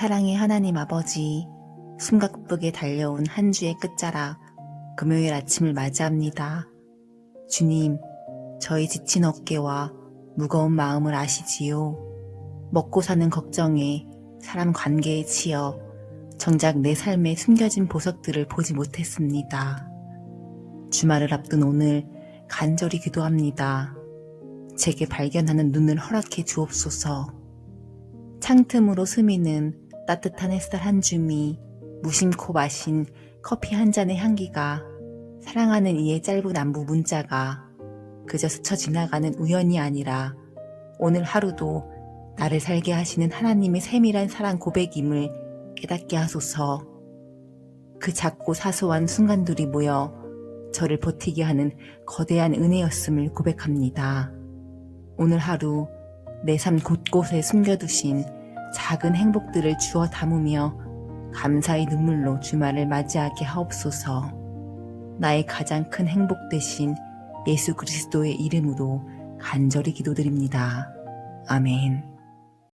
사랑의 하나님 아버지, 숨가쁘게 달려온 한 주의 끝자락, 금요일 아침을 맞이합니다. 주님, 저희 지친 어깨와 무거운 마음을 아시지요. 먹고 사는 걱정에 사람 관계에 치여 정작 내 삶에 숨겨진 보석들을 보지 못했습니다. 주말을 앞둔 오늘 간절히 기도합니다. 제게 발견하는 눈을 허락해 주옵소서. 창틈으로 스미는 따뜻한 햇살 한 줌이 무심코 마신 커피 한 잔의 향기가 사랑하는 이의 짧은 안부 문자가 그저 스쳐 지나가는 우연이 아니라 오늘 하루도 나를 살게 하시는 하나님의 세밀한 사랑 고백임을 깨닫게 하소서. 그 작고 사소한 순간들이 모여 저를 버티게 하는 거대한 은혜였음을 고백합니다. 오늘 하루 내 삶 곳곳에 숨겨두신 작은 행복들을 주워 담으며 감사의 눈물로 주말을 맞이하게 하옵소서. 나의 가장 큰 행복 대신 예수 그리스도의 이름으로 간절히 기도드립니다. 아멘.